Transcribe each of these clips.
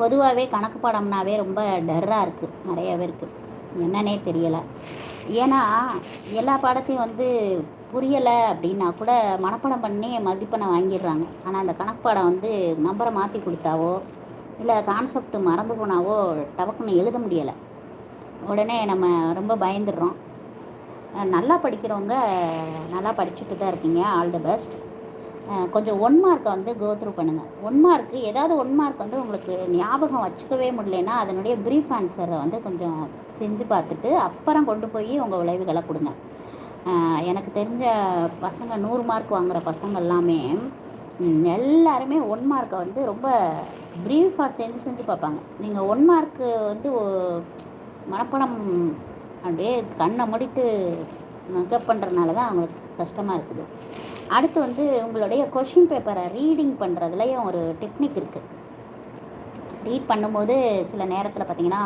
பொதுவாகவே கணக்கு பாடம்னாவே ரொம்ப டர்ராக இருக்குது நிறைய பேருக்கு. என்னன்னே தெரியலை. ஏன்னா எல்லா பாடத்தையும் வந்து புரியலை அப்படின்னா கூட மனப்பாடம் பண்ணி மதிப்பெண்ணை வாங்கிடுறாங்க. ஆனால் அந்த கணக்கு பாடம் வந்து நம்பரை மாற்றி கொடுத்தாவோ இல்லை கான்செப்ட் மறந்து போனாவோ டபக்குன்னு எழுத முடியலை. உடனே நம்ம ரொம்ப பயந்துடுறோம். நல்லா படிக்கிறவங்க நல்லா படிச்சுட்டு தான் இருக்கீங்க. ஆல் தி பெஸ்ட் கொஞ்சம் ஒன் மார்க்கை வந்து கோத்ரூ பண்ணுங்கள் ஒன் மார்க்கு ஏதாவது ஒன் மார்க் வந்து உங்களுக்கு ஞாபகம் வச்சுக்கவே முடியலன்னா அதனுடைய ப்ரீஃப் ஆன்சரை வந்து கொஞ்சம் செஞ்சு பார்த்துட்டு அப்புறம் கொண்டு போய் உங்கள் விளைவுகளை கொடுங்க. எனக்கு தெரிஞ்ச பசங்க நூறு மார்க் வாங்குகிற பசங்க எல்லாமே எல்லாருமே ஒன் மார்க்கை வந்து ரொம்ப ப்ரீஃபாக செஞ்சு செஞ்சு பார்ப்பாங்க. நீங்கள் ஒன் மார்க்கு வந்து மனப்பணம் அப்படியே கண்ணை முடித்து மேக்கப் பண்ணுறதுனால தான் அவங்களுக்கு கஷ்டமாக இருக்குது. அடுத்து வந்து உங்களுடைய கொஷின் பேப்பரை ரீடிங் பண்ணுறதுலையும் ஒரு டெக்னிக் இருக்குது ரீட் பண்ணும்போது சில நேரத்தில் பார்த்தீங்கன்னா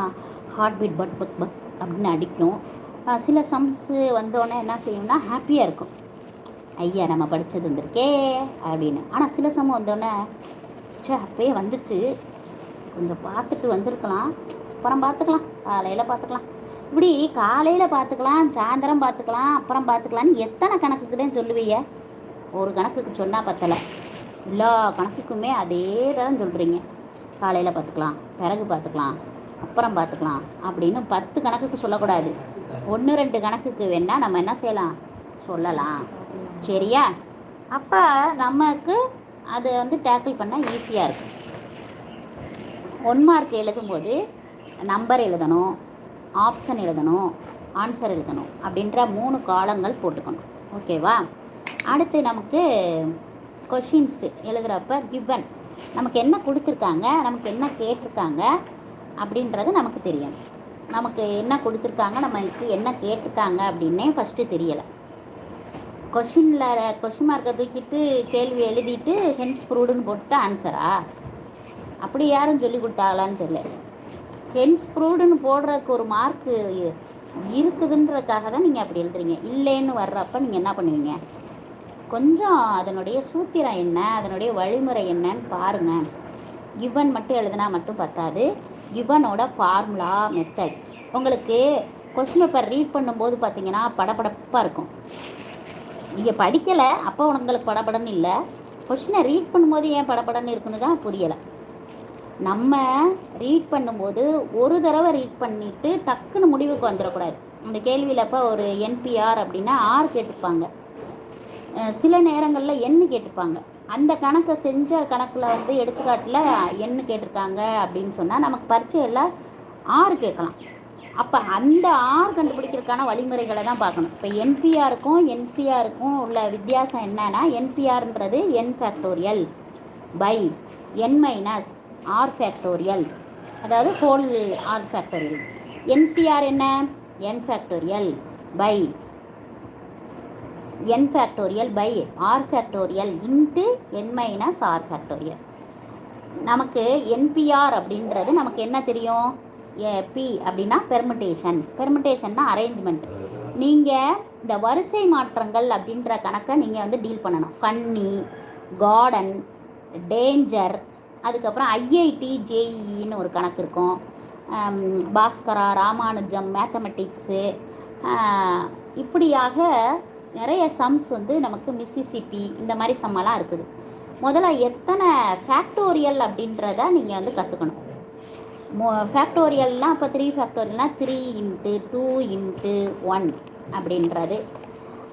ஹார்ட் பீட் பட் பட் பட் அப்படின்னு அடிக்கும். சில சம்ஸு வந்தோடனே என்ன செய்யும்னா ஹாப்பியாக இருக்கும். ஐயா நம்ம படித்தது வந்திருக்கே அப்படின்னு. ஆனால் சில சம் வந்தோடனே சே அப்பயே வந்துச்சு. கொஞ்சம் பார்த்துட்டு வந்திருக்கலாம். அப்புறம் பார்த்துக்கலாம். காலையில் பார்த்துக்கலாம். இப்படி காலையில் பார்த்துக்கலாம் சாயந்தரம் பார்த்துக்கலாம் அப்புறம் பார்த்துக்கலான்னு எத்தனை கணக்குக்கு தான் சொல்லுவீங்க? ஒரு கணக்குக்கு சொன்னால் பத்தலை. எல்லா கணக்குக்குமே அதே தான் சொல்கிறீங்க காலையில் பார்த்துக்கலாம் பிறகு பார்த்துக்கலாம் அப்புறம் பார்த்துக்கலாம் அப்படின்னு பத்து கணக்குக்கு சொல்லக்கூடாது. ஒன்று ரெண்டு கணக்குக்கு வேணால் நம்ம என்ன செய்யலாம்? சொல்லலாம். சரியா? அப்போ நமக்கு அதை வந்து டேக்கிள் பண்ண ஈஸியாக இருக்கும். ஒன் மார்க் எழுதும்போது நம்பர் எழுதணும் ஆப்ஷன் எழுதணும் ஆன்சர் எழுதணும் அப்படின்ற மூணு காலங்கள் போட்டுக்கணும். ஓகேவா அடுத்து நமக்கு கொஷின்ஸு எழுதுகிறப்ப கிவன் நமக்கு என்ன கொடுத்துருக்காங்க? நமக்கு என்ன கேட்டிருக்காங்க? அப்படின்றது நமக்கு தெரியும். நமக்கு என்ன கொடுத்துருக்காங்க? நமக்கு என்ன கேட்டிருக்காங்க அப்படின்னே ஃபஸ்ட்டு தெரியலை. கொஷினில் கொஷின் மார்க்கை தூக்கிட்டு கேள்வி எழுதிட்டு ஹென்ஸ் ப்ரூவ்டுன்னு போட்டு ஆன்சரா அப்படி யாரும் சொல்லி கொடுத்தாங்களான்னு தெரியல. ஹென்ஸ் ப்ரூவ்டுன்னு போடுறதுக்கு ஒரு மார்க்கு இருக்குதுன்றதுக்காக தான் நீங்கள் அப்படி எழுதுறீங்க. இல்லைன்னு வர்றப்ப நீங்கள் என்ன பண்ணுவீங்க? கொஞ்சம் அதனுடைய சூத்திரம் என்ன? அதனுடைய வழிமுறை என்னன்னு பாருங்கள் கிவன் மட்டும் எழுதுனா மட்டும் பத்தாது. கிவனோட ஃபார்முலா மெத்தட் உங்களுக்கு கொஸ்டின் பேப்பர் ரீட் பண்ணும்போது பார்த்தீங்கன்னா படபடப்பாக இருக்கும். நீங்கள் படிக்கலை அப்போ உங்களுக்கு படபடன்னு இல்லை. கொஷினை ரீட் பண்ணும்போது ஏன் படபடன்னு இருக்குன்னு தான் புரியலை. நம்ம ரீட் பண்ணும்போது ஒரு தடவை ரீட் பண்ணிவிட்டு டக்குன்னு முடிவுக்கு வந்துடக்கூடாது. அந்த கேள்வியில் அப்போ ஒரு என்பிஆர் அப்படின்னா ஆர் கேட்டுப்பாங்க. சில நேரங்களில் எண்ணு கேட்டுப்பாங்க. அந்த கணக்கை செஞ்ச கணக்கில் வந்து எடுத்துக்காட்டில் எண்ணு கேட்டிருக்காங்க அப்படின்னு சொன்னால் நமக்கு பரீட்சையில் ஆறு கேட்கலாம். அப்போ அந்த ஆர் கண்டுபிடிக்கிறதுக்கான வழிமுறைகளை தான் பார்க்கணும். இப்போ என்பிஆருக்கும் என்சிஆருக்கும் உள்ள வித்தியாசம் என்னன்னா என்பிஆர்ன்றது n factorial by n minus r factorial அதாவது ஹோல் ஆர் ஃபேக்டோரியல் என்சிஆர் என்ன? N factorial by n factorial by r factorial into n minus r factorial நமக்கு என்பிஆர் அப்படின்றது நமக்கு என்ன தெரியும்? பி அப்படின்னா பெர்மிட்டேஷன் பெர்மிட்டேஷன்னா அரேஞ்ச்மெண்ட் நீங்கள் இந்த வரிசை மாற்றங்கள் அப்படின்ற கணக்கை நீங்கள் வந்து டீல் பண்ணணும். ஃபன்னி கார்டன் டேஞ்சர் அதுக்கப்புறம் ஐஐடி ஜேஇன்னு ஒரு கணக்கு இருக்கும். பாஸ்கரா ராமானுஜம் மேத்தமெட்டிக்ஸு இப்படியாக நிறைய சம்ஸ் வந்து நமக்கு மிஸ்ஸிசிப்பி இந்த மாதிரி சம்மெல்லாம் இருக்குது. முதல்ல எத்தனை ஃபேக்டோரியல் அப்படின்றத நீங்கள் வந்து கற்றுக்கணும் மோ ஃபேக்டோரியல்னால் இப்போ three ஃபேக்டோரியல்னால் three into two into one அப்படின்றது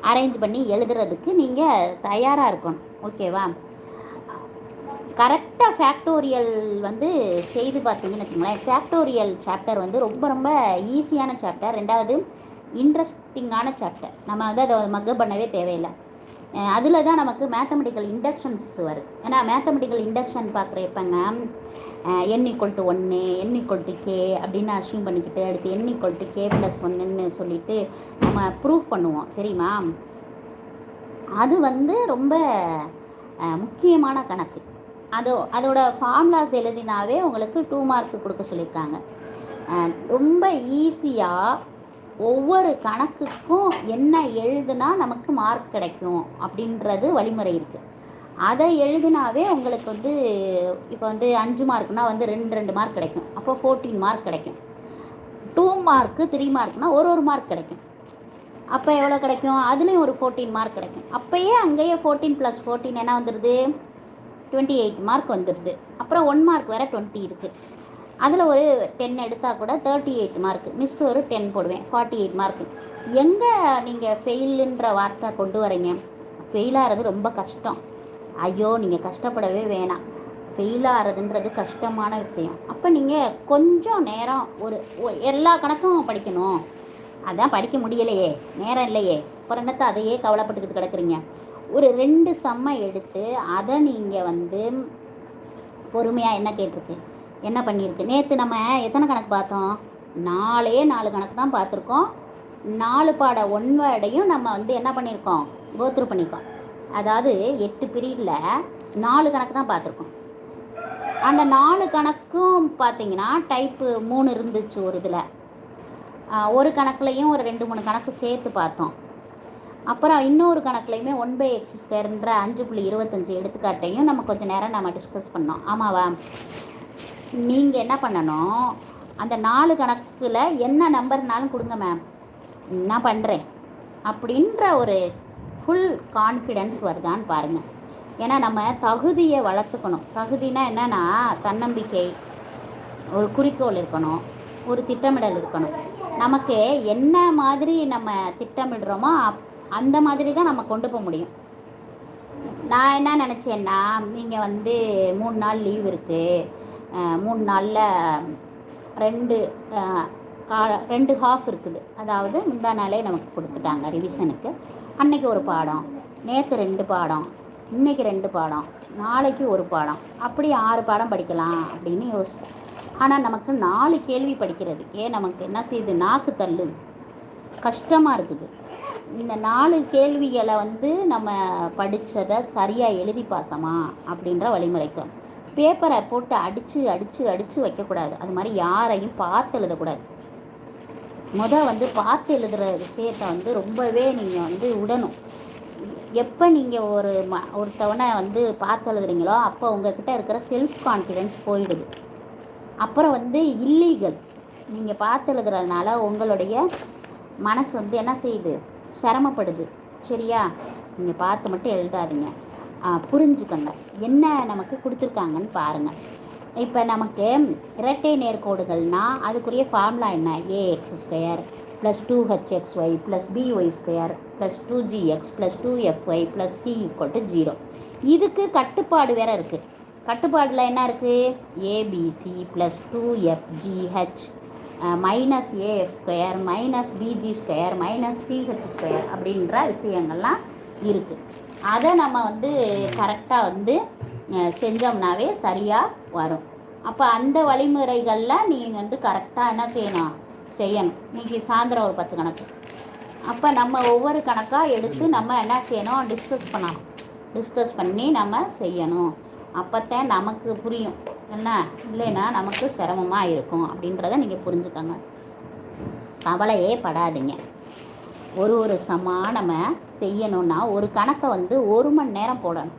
அரேஞ்ச் பண்ணி எழுதுறதுக்கு நீங்கள் தயாராக இருக்கணும். ஓகேவா கரெக்டாக ஃபேக்டோரியல் வந்து செய்து பார்த்தீங்கன்னு வச்சுக்கோங்களேன். ஃபேக்டோரியல் சாப்டர் வந்து ரொம்ப ரொம்ப ஈஸியான சாப்டர் ரெண்டாவது இன்ட்ரெஸ்ட் இன்ட்ரெஸ்டிங்கான சாப்டர் நம்ம வந்து அதை மக்கப் பண்ணவே தேவையில்லை. அதில் தான் நமக்கு மேத்தமெட்டிக்கல் இண்டக்ஷன்ஸ் வருது ஏன்னா மேத்தமெட்டிக்கல் இண்டக்ஷன் பார்க்குறப்பங்க என் ஈக்குவல் டு ஒன்று என் ஈக்குவல் டு கே அப்படின்னு அசியூம் பண்ணிக்கிட்டு அடுத்து n equal to k plus ஒன்றுன்னு சொல்லிட்டு நம்ம ப்ரூவ் பண்ணுவோம். தெரியுமா? அது வந்து ரொம்ப முக்கியமான கணக்கு. அதோ அதோட ஃபார்முலாஸ் எழுதினாவே உங்களுக்கு டூ மார்க் கொடுக்க சொல்லியிருக்காங்க. ரொம்ப ஈஸியாக ஒவ்வொரு கணக்குக்கும் என்ன எழுதுனா நமக்கு மார்க் கிடைக்கும் அப்படின்றது வழிமுறை இருக்குது அதை எழுதினாவே உங்களுக்கு வந்து இப்போ வந்து அஞ்சு மார்க்னா வந்து ரெண்டு ரெண்டு மார்க் கிடைக்கும். அப்போ ஃபோர்டீன் மார்க் கிடைக்கும். டூ மார்க்கு த்ரீ மார்க்னால் ஒரு ஒரு மார்க் கிடைக்கும். அப்போ எவ்வளோ கிடைக்கும்? அதுலேயும் ஒரு ஃபோர்டீன் மார்க் கிடைக்கும். அப்போயே அங்கேயே ஃபோர்டீன் ப்ளஸ் ஃபோர்டீன் என்ன வந்துடுது டுவெண்ட்டி எயிட் மார்க் வந்துடுது அப்புறம் ஒன் மார்க் வேறு டுவெண்ட்டி இருக்குது அதில் ஒரு டென் எடுத்தால் கூட தேர்ட்டி எயிட் மார்க் மிஸ் ஒரு டென் போடுவேன் ஃபார்ட்டி எயிட் மார்க் எங்கே நீங்கள் ஃபெயிலுன்ற வார்த்தை கொண்டு வரீங்க? ஃபெயிலாகிறது ரொம்ப கஷ்டம். ஐயோ நீங்கள் கஷ்டப்படவே வேணாம். ஃபெயில் ஆகிறதுன்றது கஷ்டமான விஷயம். அப்போ நீங்கள் கொஞ்சம் நேரம் ஒரு ஒ- எல்லா கணக்கும் படிக்கணும். அதான் படிக்க முடியலையே நேரம் இல்லையே. அப்புறம் என்னத்தை அதையே கவலைப்பட்டுக்கிட்டு கிடக்குறீங்க? ஒரு ரெண்டு செம்மை எடுத்து அதை நீங்கள் வந்து பொறுமையாக என்ன கேட்டிருக்கு? என்ன பண்ணியிருக்கு? நேற்று நம்ம எத்தனை கணக்கு பார்த்தோம்? நாலே நாலு கணக்கு தான் பார்த்துருக்கோம். நாலு பாட ஒன் நம்ம வந்து என்ன பண்ணியிருக்கோம்? கோத்ரூ பண்ணியிருக்கோம். அதாவது எட்டு பீரியடில் நாலு கணக்கு தான் பார்த்துருக்கோம். அந்த நாலு கணக்கும் பார்த்தீங்கன்னா டைப்பு மூணு இருந்துச்சு ஒரு இதில். ஒரு கணக்குலையும் ஒரு ரெண்டு மூணு கணக்கு சேர்த்து பார்த்தோம். அப்புறம் இன்னொரு கணக்குலையுமே ஒன் பை எக்ஸ் ஸ்கொயர்ன்ற அஞ்சு புள்ளி இருபத்தஞ்சி எடுத்துக்காட்டையும் நம்ம கொஞ்சம் நேரம் நம்ம டிஸ்கஸ் பண்ணோம். ஆமாவா? நீங்கள் என்ன பண்ணணும்? அந்த நாலு கணக்கில் என்ன நம்பர்னாலும் கொடுங்க மேம் நான் பண்ணுறேன் அப்படின்ற ஒரு ஃபுல் கான்ஃபிடென்ஸ் வருதான்னு பாருங்கள் ஏன்னா நம்ம தகுதியை வளர்த்துக்கணும். தகுதினா என்னன்னா தன்னம்பிக்கை ஒரு குறிக்கோள் இருக்கணும் ஒரு திட்டமிடல் இருக்கணும். நமக்கு என்ன மாதிரி நம்ம திட்டமிடுறோமோ அப்- அந்த மாதிரி தான் நம்ம கொண்டு போக முடியும். நான் என்ன நினச்சேன்னா நீங்கள் வந்து மூணு நாள் லீவ் இருக்குது மூணு நாளில் ரெண்டு கா ரெண்டு ஹாஃப் இருக்குது. அதாவது முந்தா நாளே நமக்கு கொடுத்துட்டாங்க ரிவிஷனுக்கு அன்னைக்கு ஒரு பாடம் நேற்று ரெண்டு பாடம் இன்னைக்கு ரெண்டு பாடம் நாளைக்கு ஒரு பாடம். அப்படி ஆறு பாடம் படிக்கலாம் அப்படின்னு யோசிச்சேன் ஆனால் நமக்கு நாலு கேள்வி படிக்கிறதுக்கே நமக்கு என்ன செய்யுது? நாக்கு தள்ளு கஷ்டமாக இருக்குது. இந்த நாலு கேள்விகளை வந்து நம்ம படித்ததை சரியாக எழுதி பார்த்தோமா அப்படின்ற வழிமுறைக்கு பேப்பரை போட்டு அடித்து அடித்து அடித்து வைக்கக்கூடாது. அது மாதிரி யாரையும் பார்த்து எழுதக்கூடாது. முதல் வந்து பார்த்து எழுதுகிற விஷயத்தை வந்து ரொம்பவே நீங்கள் வந்து விடணும். எப்போ நீங்கள் ஒரு ம ஒருத்தவனை வந்து பார்த்து எழுதுறீங்களோ அப்போ உங்ககிட்ட இருக்கிற செல்ஃப் கான்ஃபிடென்ஸ் போயிடுது. அப்புறம் வந்து இல்லீகல் நீங்கள் பார்த்து எழுதுறதுனால உங்களுடைய மனசு வந்து என்ன செய்யுது? சிரமப்படுது. சரியா? நீங்கள் பார்த்து மட்டும் எழுதாதீங்க. புரிஞ்சுக்கோங்க. என்ன நமக்கு கொடுத்துருக்காங்கன்னு பாருங்கள் இப்போ நமக்கு இரட்டை நேர்கோடுகள்னால் அதுக்குரிய ஃபார்முலா என்ன? A x square plus two h x y plus b y square plus two g x plus two f y plus c equal to zero இதுக்கு கட்டுப்பாடு வேறு இருக்குது கட்டுப்பாடில் என்ன இருக்குது a b c plus two f g h minus a f square minus b g square minus c h square அப்படின்ற விஷயங்கள்லாம் இருக்குது அதை நம்ம வந்து கரெக்டாக வந்து செஞ்சோம்னாவே சரியாக வரும். அப்போ அந்த வழிமுறைகளில் நீங்கள் வந்து கரெக்டாக என்ன செய்யணும்? செய்யணும். இன்றைக்கி சாயந்தரம் ஒரு பத்து கணக்கு. அப்போ நம்ம ஒவ்வொரு கணக்காக எடுத்து நம்ம என்ன செய்யணும்? டிஸ்கஸ் பண்ணணும். டிஸ்கஸ் பண்ணி நம்ம செய்யணும். அப்போத்தான் நமக்கு புரியும். என்ன? இல்லைன்னா நமக்கு சிரமமாக இருக்கும். அப்படின்றத நீங்கள் புரிஞ்சுக்கோங்க. கவலையே படாதீங்க. ஒரு ஒரு சமாக நம்ம செய்யணும்னா ஒரு கணக்கை வந்து ஒரு மணி நேரம் போடணும்.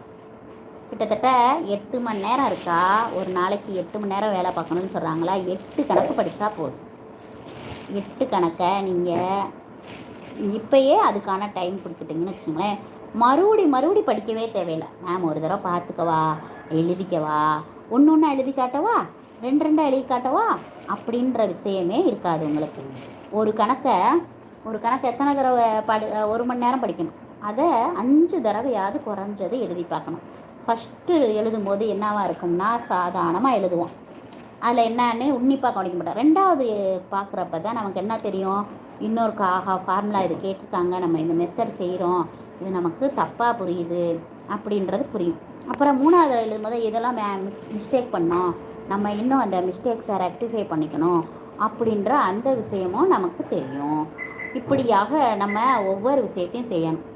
கிட்டத்தட்ட எட்டு மணி நேரம் இருக்கா? ஒரு நாளைக்கு எட்டு மணி நேரம் வேலை பார்க்கணும்னு சொல்கிறாங்களா எட்டு கணக்கு படித்தா போதும். எட்டு கணக்கை நீங்கள் இப்போயே அதுக்கான டைம் கொடுத்துட்டிங்கன்னு வச்சுக்கோங்களேன். மறுபடி மறுபடி படிக்கவே தேவையில்லை. மேம் ஒரு தடவை பார்த்துக்கவா? எழுதிக்கவா? ஒன்று ஒன்றா எழுதி காட்டவா? ரெண்டு ரெண்டாக எழுதி காட்டவா? அப்படின்ற விஷயமே இருக்காது உங்களுக்கு. ஒரு கணக்கை ஒரு கணக்கு எத்தனை தடவை படி ஒரு மணி நேரம் படிக்கணும். அதை அஞ்சு தடவையாவது குறைஞ்சது எழுதி பார்க்கணும். ஃபஸ்ட்டு எழுதும்போது என்னவாக இருக்கும்னா சாதாரணமாக எழுதுவோம். அதில் என்னன்னு உன்னிப்பாக கவனிக்க மாட்டோம். ரெண்டாவது பார்க்குறப்ப தான் நமக்கு என்ன தெரியும்? இன்னொரு காகா ஃபார்முலா இது கேட்டிருக்காங்க. நம்ம இந்த மெத்தட் செய்கிறோம் இது நமக்கு தப்பாக புரியுது அப்படின்றது புரியும். அப்புறம் மூணாவது எழுதும்போது இதெல்லாம் மிஸ்டேக் பண்ணோம். நம்ம இன்னும் அந்த மிஸ்டேக்ஸை ரெக்டிஃபை பண்ணிக்கணும். அப்படின்ற அந்த விஷயமும் நமக்கு தெரியும். இப்படியாக நம்ம ஒவ்வொரு விஷயத்தையும் செய்யணும்.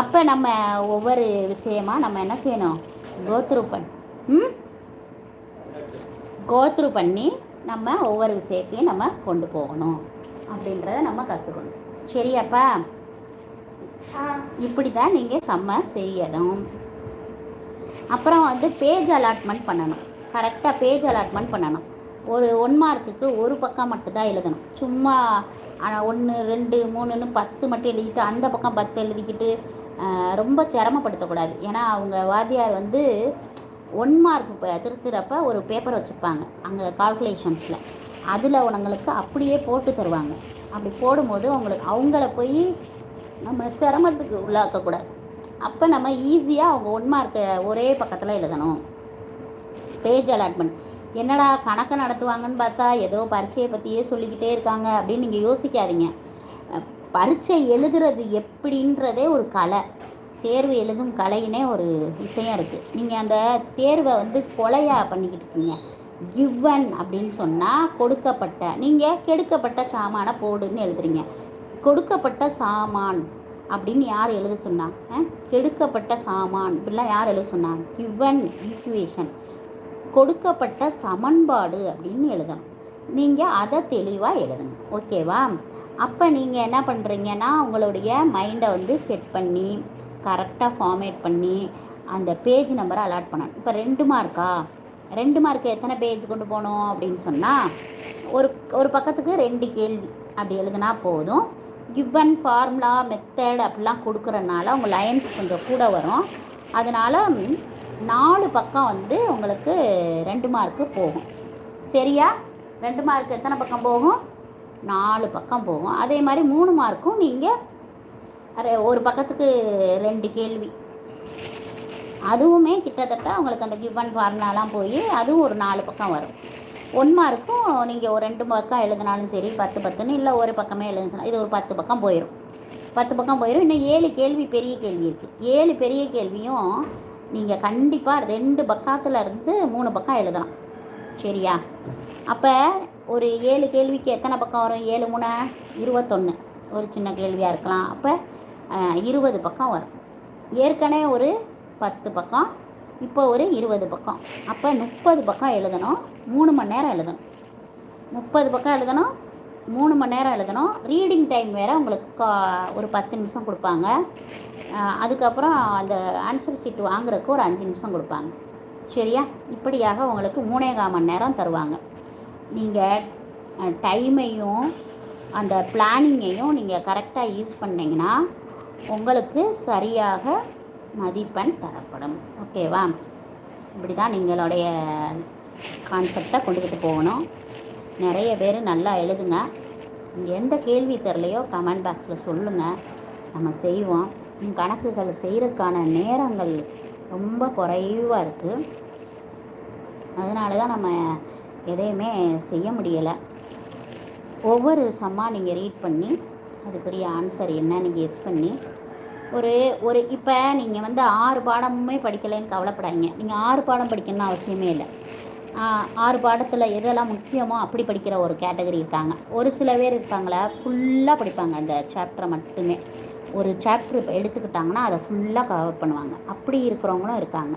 அப்போ நம்ம ஒவ்வொரு விஷயமா நம்ம என்ன செய்யணும்? கோத்ரூ பண் ம்? கோத்ரூ பண்ணி நம்ம ஒவ்வொரு விஷயத்தையும் நம்ம கொண்டு போகணும் அப்படின்றத நம்ம கற்றுக்கணும் சரியாப்பா? இப்படி தான் நீங்கள் செம்ம செய்யணும். அப்புறம் வந்து பேஜ் அலாட்மெண்ட் பண்ணணும். கரெக்டாக பேஜ் அலாட்மெண்ட் பண்ணணும். ஒரு ஒன் மார்க்குக்கு ஒரு பக்கம் மட்டும்தான் எழுதணும். சும்மா ஒன்று ரெண்டு மூணுன்னு பத்து மட்டும் எழுதிட்டு அந்த பக்கம் பத்து எழுதிக்கிட்டு ரொம்ப சிரமப்படுத்தக்கூடாது. ஏன்னா அவங்க வாத்தியார் வந்து ஒன் மார்க் திருத்துறப்ப ஒரு பேப்பர் வச்சுருப்பாங்க அங்கே கால்குலேஷன்ஸில் அதில் உனங்களுக்கு அப்படியே போட்டு தருவாங்க. அப்படி போடும்போது அவங்களுக்கு அவங்கள போய் நம்ம சிரமத்துக்கு உள்ளாக்கக்கூடாது. அப்போ நம்ம ஈஸியாக அவங்க ஒன் மார்க்கை ஒரே பக்கத்தில் எழுதணும். பேஜ் அலாட்மெண்ட் என்னடா கணக்கு நடத்துவாங்கன்னு பார்த்தா ஏதோ பரீட்சையை பற்றியே சொல்லிக்கிட்டே இருக்காங்க அப்படின்னு நீங்கள் யோசிக்காதீங்க. பரீட்சை எழுதுறது எப்படின்றதே ஒரு கலை. தேர்வு எழுதும் கலையினே ஒரு விஷயம் இருக்குது நீங்கள் அந்த தேர்வை வந்து கொலையாக பண்ணிக்கிட்டு இருக்கீங்க. கிவன் அப்படின்னு சொன்னால் கொடுக்கப்பட்ட நீங்கள் கெடுக்கப்பட்ட சாமானை போடுன்னு எழுதுறீங்க. கொடுக்கப்பட்ட சாமான் அப்படின்னு யார் எழுத சொன்னாங்க கெடுக்கப்பட்ட சாமான் இப்படிலாம் யார் எழுத சொன்னாங்க கிவன் ஈக்குவேஷன் கொடுக்கப்பட்ட சமன்பாடு அப்படின்னு எழுதணும். நீங்கள் அதை தெளிவாக எழுதணும். ஓகேவா? அப்போ நீங்கள் என்ன பண்ணுறீங்கன்னா உங்களுடைய மைண்டை வந்து செட் பண்ணி கரெக்டாக ஃபார்மேட் பண்ணி அந்த பேஜ் நம்பரை அலாட் பண்ணணும். இப்போ ரெண்டு மார்க்கா ரெண்டு மார்க்கு எத்தனை பேஜ் கொண்டு போகணும் அப்படின்னு சொன்னால் ஒரு ஒரு பக்கத்துக்கு ரெண்டு கேள்வி அப்படி எழுதுனா போதும். கிவன் ஃபார்முலா மெத்தட் அப்படிலாம் கொடுக்குறனால உங்கள் லைன்ஸ் கொஞ்சம் கூட வரும். அதனால் நாலு பக்கம் வந்து உங்களுக்கு ரெண்டு மார்க்கு போகும். சரியா? ரெண்டு மார்க் எத்தனை பக்கம் போகும்? நாலு பக்கம் போகும். அதே மாதிரி மூணு மார்க்கும் நீங்கள் ஒரு பக்கத்துக்கு ரெண்டு கேள்வி. அதுவுமே கிட்டத்தட்ட உங்களுக்கு அந்த கிவன் ஃபார்முலாலாம் போய் அதுவும் ஒரு நாலு பக்கம் வரும். ஒன் மார்க்கும் நீங்கள் ஒரு ரெண்டு பக்கம் எழுதினாலும் சரி பத்து பத்துன்னு இல்லை ஒரு பக்கமே எழுதுனா இது ஒரு பத்து பக்கம் போயிடும் பத்து பக்கம் போயிடும் இன்னும் ஏழு கேள்வி பெரிய கேள்வி இருக்குது ஏழு பெரிய கேள்வியும் நீங்கள் கண்டிப்பாக ரெண்டு பக்கத்தில் இருந்து மூணு பக்கம் எழுதலாம். சரியா? அப்போ ஒரு ஏழு கேள்விக்கு எத்தனை பக்கம் வரும்? ஏழு மூணு இருபத்தொன்று ஒரு சின்ன கேள்வியாக இருக்கலாம். அப்போ இருபது பக்கம் வரும். ஏற்கனவே ஒரு பத்து பக்கம் இப்போ ஒரு இருபது பக்கம். அப்போ முப்பது பக்கம் எழுதணும். மூணு மணி நேரம் எழுதணும். முப்பது பக்கம் எழுதணும். மூணு மணி நேரம் எழுதணும். ரீடிங் டைம் வேறு உங்களுக்கு கா- ஒரு பத்து நிமிஷம் கொடுப்பாங்க. அதுக்கப்புறம் அந்த ஆன்சர் ஷீட் வாங்குறதுக்கு ஒரு அஞ்சு நிமிஷம் கொடுப்பாங்க. சரியா? இப்படியாக உங்களுக்கு மூணே கால் மணி நேரம் தருவாங்க. நீங்கள் டைமையும் அந்த பிளானிங்கையும் நீங்கள் கரெக்டாக யூஸ் பண்ணிங்கன்னா உங்களுக்கு சரியாக மதிப்பெண் தரப்படும். ஓகேவா இப்படி தான் நீங்களுடைய கான்செப்டை கொண்டுக்கிட்டு போகணும். நிறைய பேர் நல்லா எழுதுங்க. எந்த கேள்வி தெரிலையோ கமெண்ட் பாக்ஸில் சொல்லுங்கள் நம்ம செய்வோம். கணக்குகள் செய்கிறதுக்கான நேரங்கள் ரொம்ப குறைவாக இருக்குது அதனால தான் நம்ம எதையுமே செய்ய முடியலை. ஒவ்வொரு சம்மா நீங்கள் ரீட் பண்ணி அதுக்குரிய ஆன்சர் என்னன்னு கெஸ் பண்ணி ஒரு ஒரு இப்போ நீங்கள் வந்து ஆறு பாடமுமே படிக்கலைன்னு கவலைப்படாதீங்க. நீங்கள் ஆறு பாடம் படிக்கணும்னு அவசியமே இல்லை. ஆறு பாடத்தில் எதெல்லாம் முக்கியமோ அப்படி படிக்கிற ஒரு கேட்டகரி இருக்காங்க. ஒரு சில பேர் இருப்பாங்களா ஃபுல்லாக படிப்பாங்க அந்த சாப்டரை மட்டுமே. ஒரு சாப்டர் இப்போ எடுத்துக்கிட்டாங்கன்னா அதை ஃபுல்லாக கவர் பண்ணுவாங்க. அப்படி இருக்கிறவங்களும் இருக்காங்க.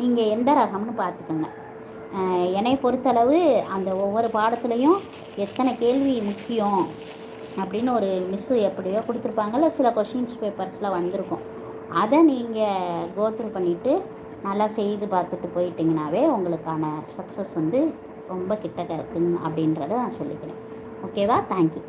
நீங்கள் எந்த ரகம்னு பார்த்துக்கோங்க. என்னை பொறுத்தளவு அந்த ஒவ்வொரு பாடத்துலேயும் எத்தனை கேள்வி முக்கியம் அப்படின்னு ஒரு மிஸ்ஸு எப்படியோ கொடுத்துருப்பாங்கல்ல சில கொஷின்ஸ் பேப்பர்ஸில் வந்திருக்கும். அதை நீங்கள் கோத்ரூ பண்ணிவிட்டு நல்லா செய்து பார்த்துட்டு போயிட்டீங்கனாவே உங்களுக்கான சக்ஸஸ் வந்து ரொம்ப கிட்டக்க இருக்குங்க அப்படின்றத நான் சொல்லிக்கிறேன். ஓகேவா தேங்க்யூ